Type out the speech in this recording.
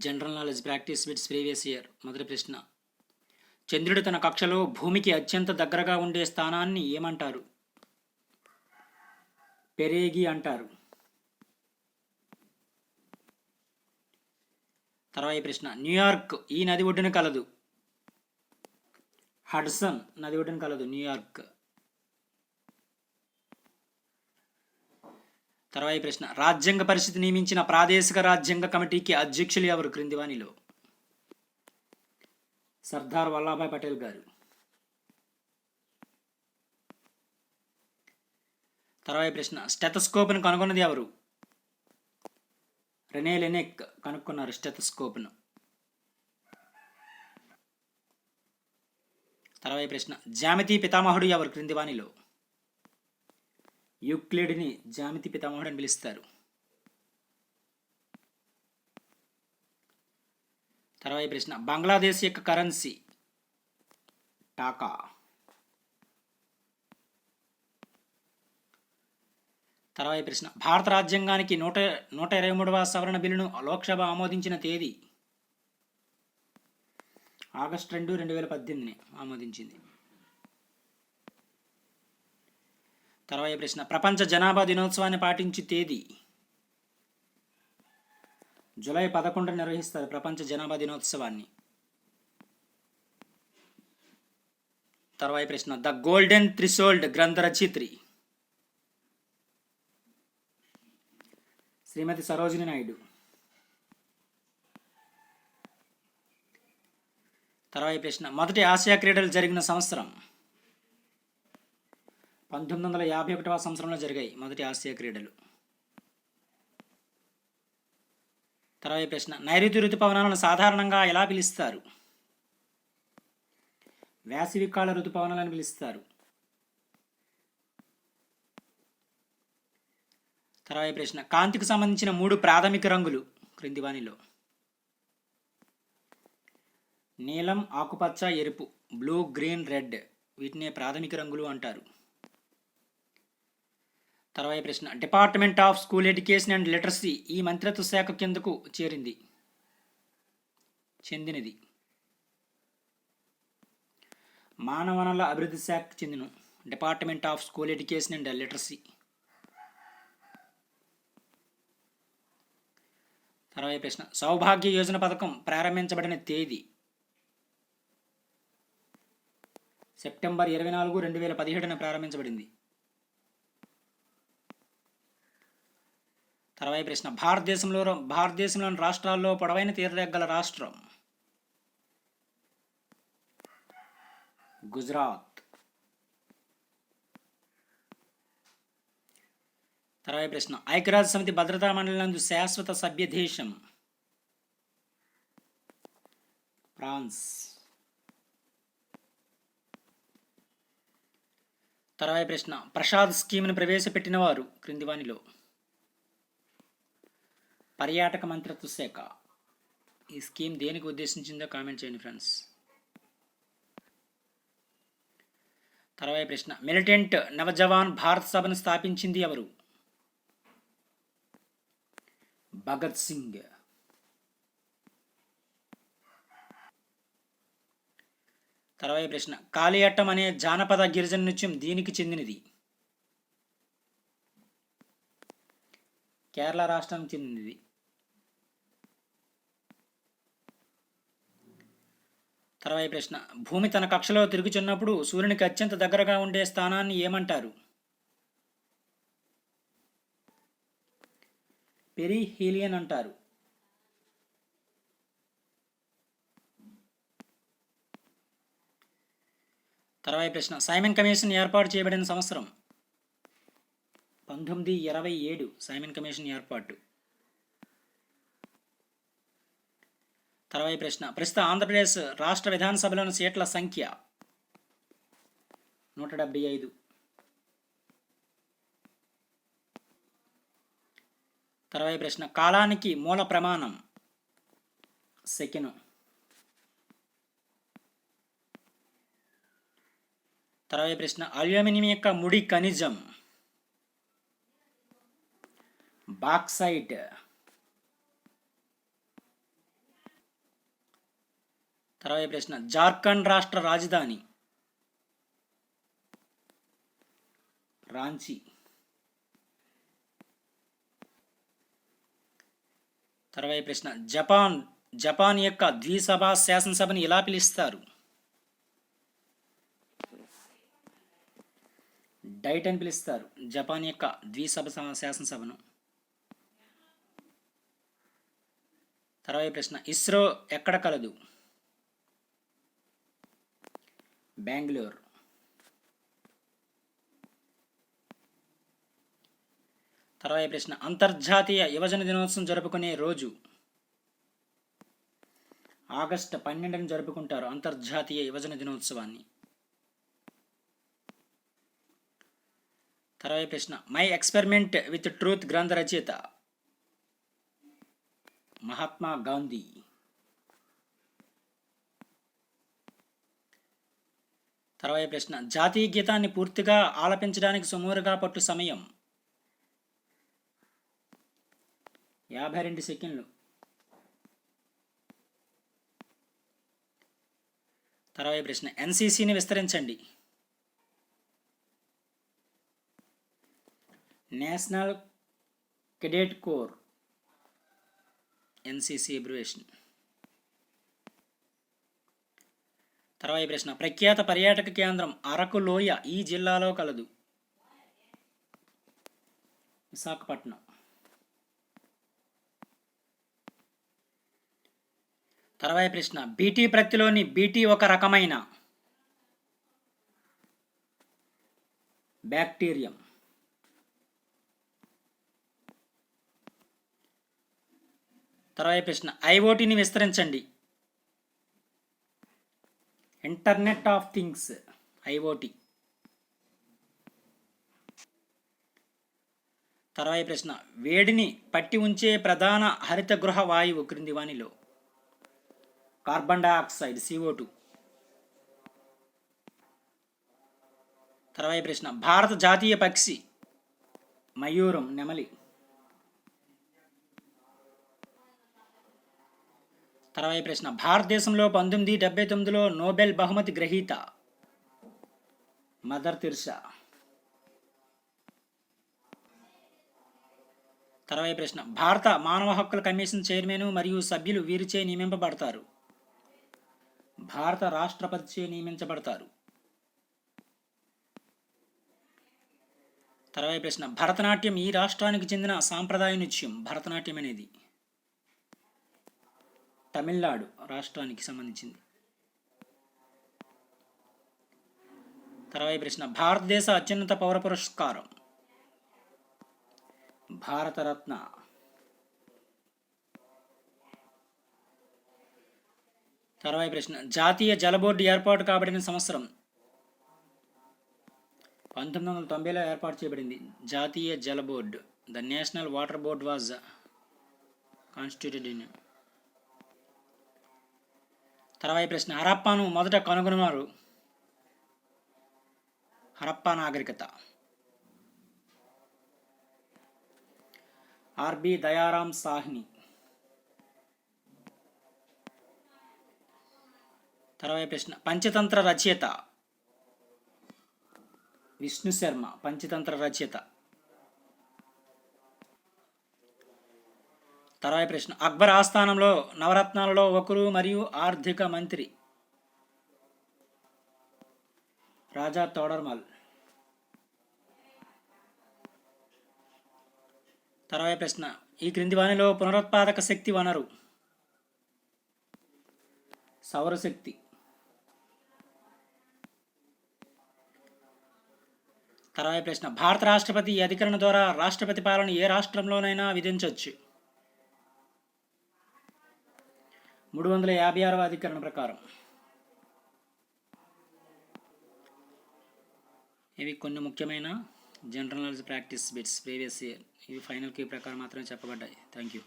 General knowledge practice bits previous year. మొదటి ప్రశ్న. చంద్రుడు తన కక్షలో భూమికి అత్యంత దగ్గరగా ఉండే స్థానాన్ని ఏమంటారు? పెరేగి అంటారు. తర్వాత ప్రశ్న. న్యూయార్క్ ఈ నది ఒడ్డున కలదు. హడ్సన్ నది ఒడ్డున కలదు. న్యూయార్క్ తర్వాయి ప్రశ్న. రాజ్యాంగ పరిస్థితి నియమించిన ప్రాదేశిక రాజ్యాంగ కమిటీకి అధ్యక్షులు ఎవరు? క్రింది వాణిలో సర్దార్ వల్లభాయ్ పటేల్ గారు. తర్వాయి ప్రశ్న. స్టెతస్కోప్ను కనుగొన్నది ఎవరు? రెనే లెనెక్ కనుక్కున్నారు స్టెతస్కోప్ను. తర్వాయి ప్రశ్న. జామితి పితామహుడు ఎవరు? క్రింది వాణిలో యూక్లిడ్ని జామితి పితామహుడు అని పిలుస్తారు. తర్వాత ప్రశ్న బంగ్లాదేశ్ యొక్క కరెన్సీ టాకా. తర్వాత ప్రశ్న భారత రాజ్యాంగానికి నూట నూట ఇరవై మూడవ సవరణ బిల్లును లోక్సభ ఆమోదించిన తేదీ? ఆగస్టు రెండు రెండు వేల పద్దెనిమిదిని ఆమోదించింది. తర్వాత ప్రశ్న. ప్రపంచ జనాభా దినోత్సవాన్ని పాటించి తేదీ? జూలై పదకొండు నిర్వహిస్తారు ప్రపంచ జనాభా దినోత్సవాన్ని. తర్వాత ప్రశ్న. ద గోల్డెన్ త్రిసోల్డ్ గ్రంథ రచయిత్రి. శ్రీమతి సరోజిని నాయుడు. తర్వాత ప్రశ్న. మొదటి ఆసియా క్రీడలు జరిగిన సంవత్సరం? పంతొమ్మిది వందల యాభై ఒకటవ సంవత్సరంలో జరిగాయి మొదటి ఆసియా క్రీడలు. తర్వాత ప్రశ్న నైరుతి ఋతుపవనాలను సాధారణంగా ఎలా పిలుస్తారు? వేసవికాల ఋతుపవనాలను పిలుస్తారు. తర్వాత ప్రశ్న కాంతికి సంబంధించిన మూడు ప్రాథమిక రంగులు క్రింది వాణిలో. నీలం ఆకుపచ్చ ఎరుపు బ్లూ గ్రీన్ రెడ్ వీటినే ప్రాథమిక రంగులు అంటారు. తర్వాయి ప్రశ్న. Department of school education and literacy ఈ మంత్రిత్వ శాఖ కిందకు చేరింది. చెందినది. మానవ వనరుల అభివృద్ధి శాఖకు చెందిన. Department of school education and literacy తర్వాత ప్రశ్న. సౌభాగ్య యోజన పథకం ప్రారంభించబడిన తేదీ? సెప్టెంబర్ ఇరవై నాలుగు రెండు వేల పదిహేడున ప్రారంభించబడింది. తర్వాయి ప్రశ్న. భారతదేశంలో భారతదేశంలోని రాష్ట్రాల్లో పొడవైన తీరగల రాష్ట్రం? గుజరాత్. తర్వాయి ప్రశ్న. ఐక్యరాజ్య సమితి భద్రతా మండలినందు శాశ్వత సభ్య దేశం? ఫ్రాన్స్. తర్వాయి ప్రశ్న. ప్రసాద్ స్కీమ్ను ప్రవేశపెట్టిన వారు క్రింది వానిలో పర్యాటక మంత్రిత్వ శాఖ ఈ స్కీమ్ దేనికి ఉద్దేశించిందో కామెంట్ చేయండి ఫ్రెండ్స్. తర్వాత ప్రశ్న. మిలిటెంట్ నవజవాన్ భారత సభను స్థాపించింది ఎవరు? భగత్ సింగ్. తర్వాత ప్రశ్న. కాళియట్టం అనే జానపద గిరిజన నృత్యం దీనికి చెందినది? కేరళ రాష్ట్రానికి చెందినది. తర్వాత ప్రశ్న. భూమి తన కక్షలో తిరుగుచున్నప్పుడు సూర్యునికి అత్యంత దగ్గరగా ఉండే స్థానాన్ని ఏమంటారు? పెరిహీలియన్ అంటారు. తర్వాత ప్రశ్న. సైమన్ కమిషన్ ఏర్పాటు చేయబడిన సంవత్సరం పంతొమ్మిది ఇరవై ఏడు. సైమన్ కమిషన్ ఏర్పాటు. తర్వాయి ప్రశ్న. ప్రస్తుత ఆంధ్రప్రదేశ్ రాష్ట్ర విధానసభలోని సీట్ల సంఖ్య. నూట డెబ్బై ఐదు. తర్వాయి ప్రశ్న. కాలానికి మూల ప్రమాణం. సెకెను. తర్వాయి ప్రశ్న. అల్యూమినియం యొక్క ముడి ఖనిజం. బాక్సైట్ తర్వాత ప్రశ్న. జార్ఖండ్ రాష్ట్ర రాజధాని. రాంచీ. తర్వాత ప్రశ్న. జపాన్ జపాన్ యొక్క ద్విసభ శాసనసభని ఎలా పిలుస్తారు? డైట్ అని పిలుస్తారు. జపాన్ యొక్క ద్విసభ శాసనసభను. తర్వాత ప్రశ్న. ఇస్రో ఎక్కడ కలదు? బెంగళూరు. తర్వాత ప్రశ్న అంతర్జాతీయ యువజన దినోత్సవం జరుపుకునే రోజు. ఆగస్టు పన్నెండును జరుపుకుంటారు అంతర్జాతీయ యువజన దినోత్సవాన్ని. తర్వాత ప్రశ్న మై ఎక్స్పెరిమెంట్ విత్ ట్రూత్ గ్రంథ రచయిత మహాత్మా గాంధీ. తర్వాత ప్రశ్న. జాతీయ గీతాన్ని పూర్తిగా ఆలపించడానికి సుమారుగా పట్టు సమయం. యాభై రెండు సెకండ్లు. తర్వాత ప్రశ్న. ఎన్సీసీని విస్తరించండి. National cadet corps. NCC abbreviation. తర్వాత ప్రశ్న. ప్రఖ్యాత పర్యాటక కేంద్రం అరకు లోయ ఈ జిల్లాలో కలదు. విశాఖపట్నం. తర్వాత ప్రశ్న. బీటీ ప్రత్తిలోని బీటీ ఒక రకమైన బ్యాక్టీరియం. తర్వాత ప్రశ్న. ఐఓటీని విస్తరించండి. Internet of things IOT. తర్వాత ప్రశ్న వేడిని పట్టి ఉంచే ప్రధాన హరిత గృహ వాయువు క్రింది వానిలో కార్బన్ డయాక్సైడ్ సిఓ టూ. తర్వాత ప్రశ్న భారత జాతీయ పక్షి మయూరం నెమలి. అరవై ప్రశ్న. భారతదేశంలో పంతొమ్మిది డెబ్బై తొమ్మిదిలో నోబెల్ బహుమతి గ్రహీత మదర్ తిర్సా. తర్వాయి ప్రశ్న. భారత మానవ హక్కుల కమిషన్ చైర్మన్ మరియు సభ్యులు వీరిచే నియమింపబడతారు. భారత రాష్ట్రపతిచే నియమించబడతారు. తర్వాయి ప్రశ్న. భరతనాట్యం ఈ రాష్ట్రానికి చెందిన సాంప్రదాయ నృత్యం. భరతనాట్యం అనేది తమిళనాడు రాష్ట్రానికి సంబంధించింది. తర్వాత ప్రశ్న భారతదేశ అత్యున్నత పౌర పురస్కారం. భారతరత్న. తర్వాత ప్రశ్న జాతీయ జల బోర్డు ఏర్పాటు కాబడిన సంవత్సరం. పంతొమ్మిది వందల తొంభైలో ఏర్పాటు చేయబడింది. జాతీయ జల board. The national water board was constituted in తర్వాత ప్రశ్న హరప్పాను మొదట కనుగొన్నారు హరప్పా నాగరికత. R B Dayaram Sahni. తర్వాత ప్రశ్న పంచతంత్ర రచయిత. విష్ణు శర్మ పంచతంత్ర రచయిత. తర్వాత ప్రశ్న. అక్బర్ ఆస్థానంలో నవరత్నాలలో ఒకరు మరియు ఆర్థిక మంత్రి రాజా తోడర్మల్. తర్వాత ప్రశ్న. ఈ క్రింది వానిలో పునరుత్పాదక శక్తి వనరు. సౌరశక్తి తర్వాత ప్రశ్న. భారత రాష్ట్రపతి ఈ అధికరణ ద్వారా రాష్ట్రపతి పాలన ఏ రాష్ట్రంలోనైనా విధించవచ్చు మూడు వందల యాభై ఆరవ అధికరణ ప్రకారం. ఇవి కొన్ని ముఖ్యమైన general knowledge practice bits previous year. ఇవి ఫైనల్ కీ ప్రకారం మాత్రమే చెప్పబడ్డాయి. Thank you.